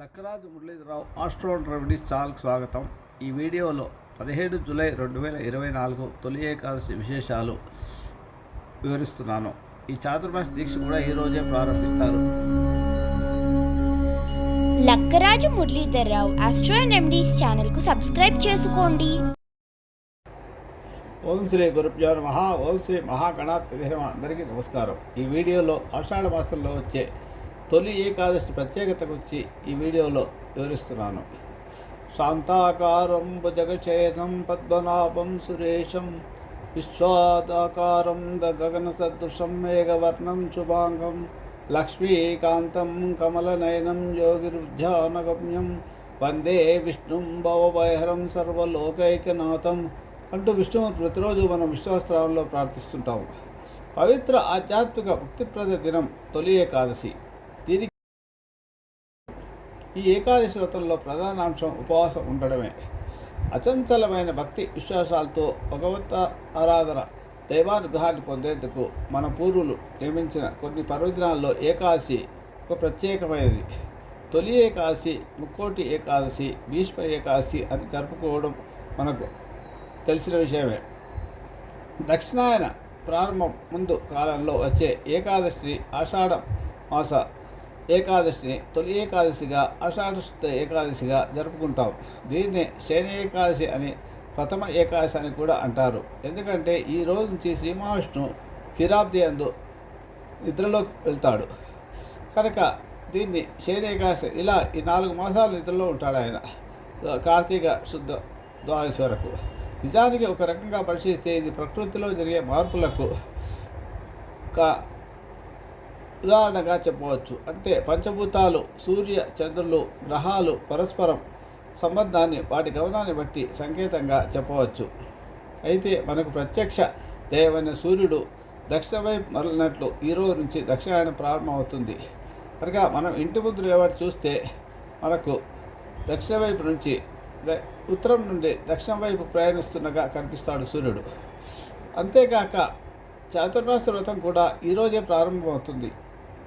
Lakkaraju Muralidhara Rao astro remedies ఛానల్కి స్వాగతం. ఈ వీడియోలో పదిహేడు జూలై రెండు వేల ఇరవై నాలుగు తొలి ఏకాదశి విశేషాలు వివరిస్తున్నాను. ఈ చాతుర్మాస దీక్ష కూడా ఈరోజే ప్రారంభిస్తారు. లక్కరాజు మురళీధర్రావు ఆస్ట్రో రెమెడీస్ ఛానల్కు సబ్స్క్రైబ్ చేసుకోండి. ఓం శ్రీ గురుభ్యో మహా ఓం శ్రీ మహాగణాధిపతి నమః. అందరికీ నమస్కారం. ఈ వీడియోలో ఆషాఢ మాసంలో వచ్చే తొలి ఏకాదశి ప్రత్యేకత గురించి ఈ వీడియోలో వివరిస్తున్నాను. శాంతాకారం భుజగశయనం పద్మనాభం సురేశం విశ్వాదాకారం ద గగన సదృశం మేఘవర్ణం శుభాంగం లక్ష్మీకాంతం కమలనయనం యోగిరుధ్యానగమ్యం వందే విష్ణుం భవభైహరం సర్వలోకైకనాథం అంటూ విష్ణువు ప్రతిరోజు మనం విశ్వాసరావంలో ప్రార్థిస్తుంటాము పవిత్ర ఆధ్యాత్మిక ముక్తిప్రద దినం తొలి ఏకాదశి. ఈ ఏకాదశి వ్రతంలో ప్రధాన అంశం ఉపవాసం ఉండడమే. అచంచలమైన భక్తి విశ్వాసాలతో భగవత ఆరాధన దైవానుగ్రహాన్ని పొందేందుకు మన పూర్వులు నియమించిన కొన్ని పర్వదినాల్లో ఏకాదశి ఒక ప్రత్యేకమైనది. తొలి ఏకాదశి ముక్కోటి ఏకాదశి భీష్మ ఏకాదశి అని జరుపుకోవడం మనకు తెలిసిన విషయమే. దక్షిణాయన ప్రారంభం ముందు కాలంలో వచ్చే ఏకాదశిని ఆషాఢ మాస ఏకాదశిని తొలి ఏకాదశిగా ఆషాఢ ఏకాదశిగా జరుపుకుంటాం. దీన్ని శని ఏకాదశి అని ప్రథమ ఏకాదశి అని కూడా అంటారు. ఎందుకంటే ఈ రోజు నుంచి శ్రీ మహావిష్ణువు అందు నిద్రలోకి వెళ్తాడు. కనుక దీన్ని శని ఏకాదశి ఇలా ఈ నాలుగు మాసాలు నిద్రలో ఉంటాడు ఆయన. కార్తీక శుద్ధ ద్వాదశి వరకు. నిజానికి ఒక రకంగా పరిశీలిస్తే ఇది ప్రకృతిలో జరిగే మార్పులకు ఉదాహరణగా చెప్పవచ్చు. అంటే పంచభూతాలు సూర్య చంద్రులు గ్రహాలు పరస్పరం సంబంధాన్ని వాటి గమనాన్ని బట్టి సంకేతంగా చెప్పవచ్చు. అయితే మనకు ప్రత్యక్ష దైవమైన సూర్యుడు దక్షిణ వైపు మరలినట్లు ఈరోజు నుంచి దక్షిణాయనం ప్రారంభమవుతుంది. కనుక మనం ఇంటి ముందు లేవాటి చూస్తే మనకు దక్షిణ వైపు నుంచి ఉత్తరం నుండి దక్షిణ వైపు ప్రయాణిస్తుండగా కనిపిస్తాడు సూర్యుడు. అంతేకాక చాతుర్మాస వ్రతం కూడా ఈరోజే ప్రారంభమవుతుంది.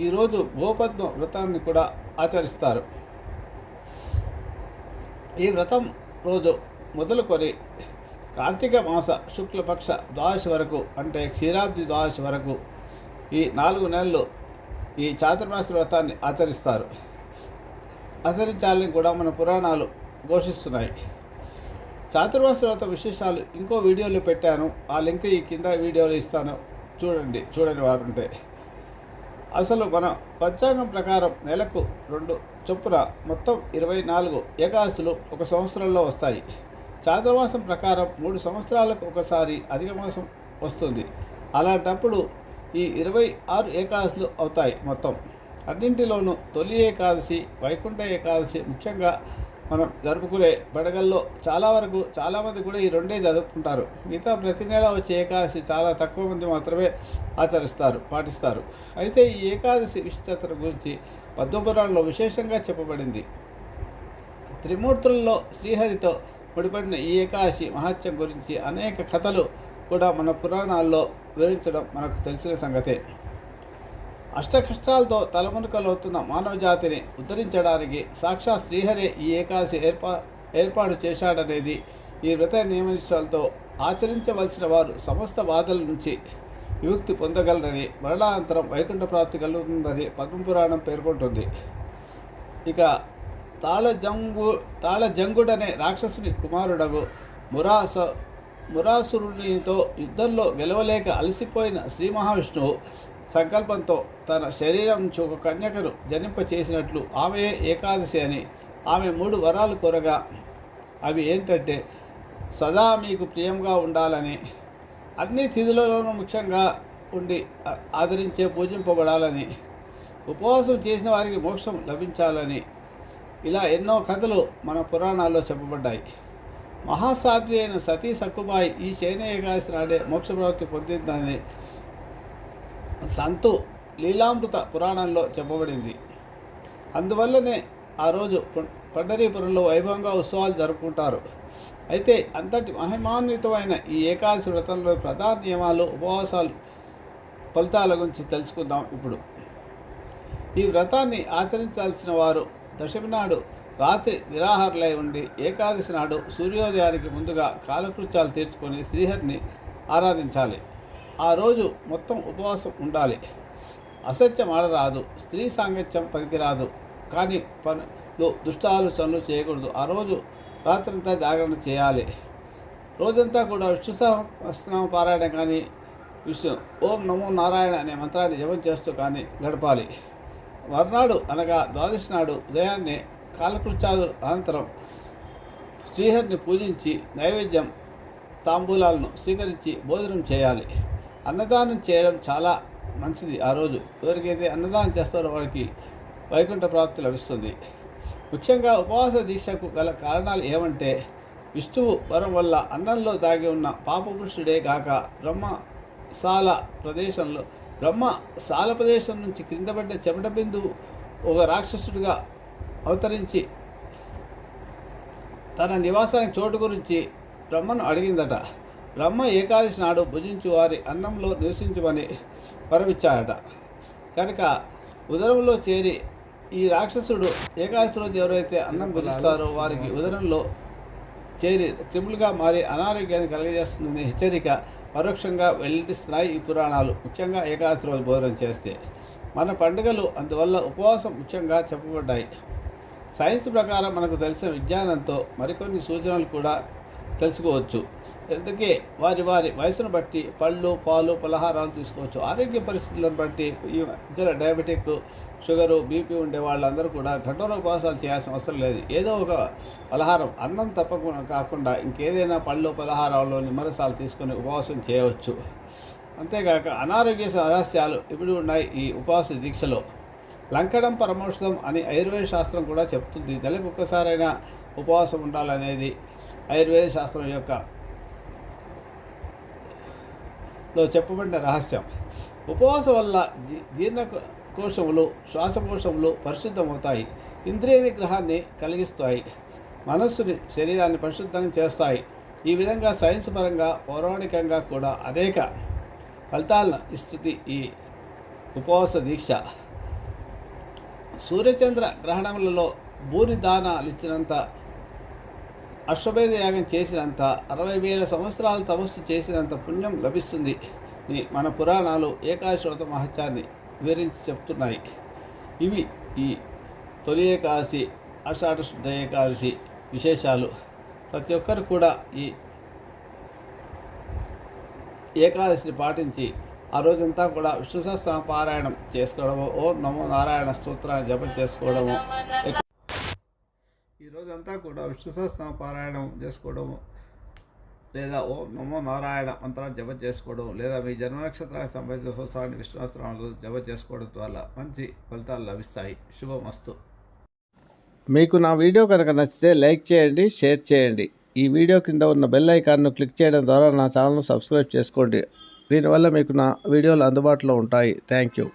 ఈరోజు గోపద్మ వ్రతాన్ని కూడా ఆచరిస్తారు. ఈ వ్రతం రోజు మొదలుకొని కార్తీక మాస శుక్లపక్ష ద్వాదశి వరకు అంటే క్షీరాబ్ది ద్వాదశి వరకు ఈ నాలుగు నెలలు ఈ చాతుర్మాస వ్రతాన్ని ఆచరిస్తారు. ఆచరించాలని కూడా మన పురాణాలు ఘోషిస్తున్నాయి. చాతుర్మాస వ్రత విశేషాలు ఇంకో వీడియోలో పెట్టాను. ఆ లింక్ ఈ కింద వీడియోలో ఇస్తాను. చూడండి చూడని వారు ఉంటే. అసలు మన పంచాంగం ప్రకారం నెలకు రెండు చొప్పున మొత్తం ఇరవై నాలుగు ఏకాదశులు ఒక సంవత్సరంలో వస్తాయి. చాంద్రమాసం ప్రకారం మూడు సంవత్సరాలకు ఒకసారి అధిక మాసం వస్తుంది. అలాంటప్పుడు ఈ ఇరవై ఆరు ఏకాదశులు అవుతాయి మొత్తం. అన్నింటిలోనూ తొలి ఏకాదశి వైకుంఠ ఏకాదశి ముఖ్యంగా మనం జరుపుకునే పండుగల్లో చాలా వరకు చాలామంది కూడా ఈ రెండే జరుపుకుంటారు. మిగతా ప్రతి నెల వచ్చే ఏకాదశి చాలా తక్కువ మంది మాత్రమే ఆచరిస్తారు పాటిస్తారు. అయితే ఈ ఏకాదశి విశిష్టత గురించి పద్మపురాణంలో విశేషంగా చెప్పబడింది. త్రిమూర్తుల్లో శ్రీహరితో ముడిపడిన ఈ ఏకాదశి మహత్యం గురించి అనేక కథలు కూడా మన పురాణాల్లో వివరించడం మనకు తెలిసిన సంగతే. అష్టకష్టాలతో తలమునకలవుతున్న మానవ జాతిని ఉద్ధరించడానికి సాక్షాత్ శ్రీహరే ఈ ఏకాదశి ఏర్పా ఏర్పాటు చేశాడనేది ఈ వ్రత నియమనిష్టాలతో ఆచరించవలసిన వారు సమస్త బాధల నుంచి విముక్తి పొందగలరని మరణానంతరం వైకుంఠ ప్రాప్తి కలుగుతుందని పద్మపురాణం పేర్కొంటుంది. ఇక తాళజంగు తాళజంగుడనే రాక్షసుని కుమారుడగు మురాస మురాసురునితో యుద్ధంలో గెలవలేక అలసిపోయిన శ్రీ మహావిష్ణువు సంకల్పంతో తన శరీరం నుంచి ఒక కన్యకను జనింపచేసినట్లు ఆమె ఏకాదశి అని ఆమె మూడు వరాలు కోరగా అవి ఏంటంటే సదా మీకు ప్రియంగా ఉండాలని అన్ని తిథులలోనూ ముఖ్యంగా ఉండి ఆదరించే పూజింపబడాలని ఉపవాసం చేసిన వారికి మోక్షం లభించాలని ఇలా ఎన్నో కథలు మన పురాణాల్లో చెప్పబడ్డాయి. మహాసాధ్వి అయిన సతీ సక్కుబాయి ఈ శయన ఏకాదశి నాడే మోక్షప్రాప్తి పొందిందని సంతు లీలామృత పురాణంలో చెప్పబడింది. అందువల్లనే ఆ రోజు పండరీపురంలో వైభవంగా ఉత్సవాలు జరుపుకుంటారు. అయితే అంతటి మహిమాన్వితమైన ఈ ఏకాదశి వ్రతంలో ప్రధాన నియమాలు ఉపవాసాలు ఫలితాల గురించి తెలుసుకుందాం ఇప్పుడు. ఈ వ్రతాన్ని ఆచరించాల్సిన వారు దశమి నాడు రాత్రి నిరాహారులై ఉండి ఏకాదశి నాడు సూర్యోదయానికి ముందుగా కాలకృత్యాలు తీర్చుకొని శ్రీహరిని ఆరాధించాలి. ఆ రోజు మొత్తం ఉపవాసం ఉండాలి. అసత్యం ఆడరాదు స్త్రీ సాంగత్యం పనికిరాదు. కానీ పనులు దుష్ట ఆలోచనలు చేయకూడదు. ఆ రోజు రాత్రంతా జాగరణ చేయాలి. రోజంతా కూడా విష్ణు సహస్రనామ పారాయణ కానీ విష్ణు ఓం నమో నారాయణ అనే మంత్రాన్ని జపం చేస్తూ కానీ గడపాలి. మర్నాడు అనగా ద్వాదశి నాడు ఉదయాన్నే కాలకృత్యాదు అనంతరం శ్రీహరిని పూజించి నైవేద్యం తాంబూలాలను స్వీకరించి భోజనం చేయాలి. అన్నదానం చేయడం చాలా మంచిది ఆ రోజు. ఎవరికైతే అన్నదానం చేస్తారో వారికి వైకుంఠ ప్రాప్తి లభిస్తుంది. ముఖ్యంగా ఉపవాస దీక్షకు గల కారణాలు ఏమంటే విష్ణువు వరం వల్ల అన్నంలో దాగి ఉన్న పాపపురుషుడే కాక బ్రహ్మ సాల ప్రదేశంలో బ్రహ్మ సాల ప్రదేశం నుంచి క్రిందపడ్డ చెమట బిందువు ఒక రాక్షసుడిగా అవతరించి తన నివాసానికి చోటు గురించి బ్రహ్మను అడిగిందట. బ్రహ్మ ఏకాదశి నాడు భుజించు వారి అన్నంలో నివసించమని వరమిచ్చాడట కనుక ఉదరంలో చేరి ఈ రాక్షసుడు ఏకాదశి రోజు ఎవరైతే అన్నం భుజిస్తారో వారికి ఉదరంలో చేరి క్రిములుగా మారి అనారోగ్యాన్ని కలిగజేస్తుందని హెచ్చరిక పరోక్షంగా వెల్లడిస్తున్నాయి ఈ పురాణాలు ముఖ్యంగా ఏకాదశి రోజు భోజనం చేస్తే. మన పండుగలు అందువల్ల ఉపవాసం ముఖ్యంగా చెప్పబడ్డాయి. సైన్స్ ప్రకారం మనకు తెలిసిన విజ్ఞానంతో మరికొన్ని సూచనలు కూడా తెలుసుకోవచ్చు. అందుకే వారి వారి వయసును బట్టి పళ్ళు పాలు పలహారాలు తీసుకోవచ్చు. ఆరోగ్య పరిస్థితులను బట్టి ఇతర డయాబెటిక్ షుగరు బీపీ ఉండే వాళ్ళందరూ కూడా కఠోర ఉపవాసాలు చేయాల్సిన అవసరం లేదు. ఏదో ఒక పలహారం అన్నం తప్పకుండా కాకుండా ఇంకేదైనా పళ్ళు పలహారాలు నిమ్మరసాలు తీసుకొని ఉపవాసం చేయవచ్చు. అంతేకాక అనారోగ్య రహస్యాలు ఇప్పుడు ఉన్నాయి ఈ ఉపవాస దీక్షలో. లంకడం పరమౌషధం అని ఆయుర్వేద శాస్త్రం కూడా చెప్తుంది. నెలకు ఒక్కసారైనా ఉపవాసం ఉండాలనేది ఆయుర్వేద శాస్త్రం యొక్క లో చెప్పబడిన రహస్యం. ఉపవాసం వల్ల జీ- జీర్ణకోశములు శ్వాసకోశములు పరిశుద్ధమవుతాయి. ఇంద్రియ నిగ్రహాన్ని కలిగిస్తాయి. మనస్సుని శరీరాన్ని పరిశుద్ధం చేస్తాయి. ఈ విధంగా సైన్స్ పరంగా పౌరాణికంగా కూడా అనేక ఫలితాలను ఇస్తుంది ఈ ఉపవాస దీక్ష. సూర్యచంద్ర గ్రహణములలో భూరి దానాలు ఇచ్చినంత అశ్వమేధ యాగం చేసినంత అరవై వేల సంవత్సరాలు తపస్సు చేసినంత పుణ్యం లభిస్తుంది మన పురాణాలు ఏకాదశి మహత్యాన్ని వివరించి చెప్తున్నాయి. ఇవి ఈ తొలి ఏకాదశి ఆషాఢ శుద్ధ ఏకాదశి విశేషాలు. ప్రతి ఒక్కరు కూడా ఈ ఏకాదశిని పాటించి ఆ రోజంతా కూడా విష్ణు సహస్ర పారాయణం చేసుకోవడము ఓం నమో నారాయణ స్తోత్రాన్ని జపం చేసుకోవడము ఈరోజంతా కూడా విష్ణు సహస్రం పారాయణం చేసుకోవడము లేదా ఓం నమో నారాయణ మంత్రాన్ని జప చేసుకోవడం లేదా మీ జన్మ నక్షత్రానికి సంబంధించిన సూత్రాన్ని విష్ణు జప చేసుకోవడం ద్వారా మంచి ఫలితాలు లభిస్తాయి. శుభమస్తు. మీకు నా వీడియో కనుక నచ్చితే లైక్ చేయండి షేర్ చేయండి. ఈ వీడియో కింద ఉన్న బెల్ ఐకాన్ను క్లిక్ చేయడం ద్వారా నా ఛానల్ను సబ్స్క్రైబ్ చేసుకోండి. దీనివల్ల మీకు నా వీడియోలు అందుబాటులో ఉంటాయి. Thank you.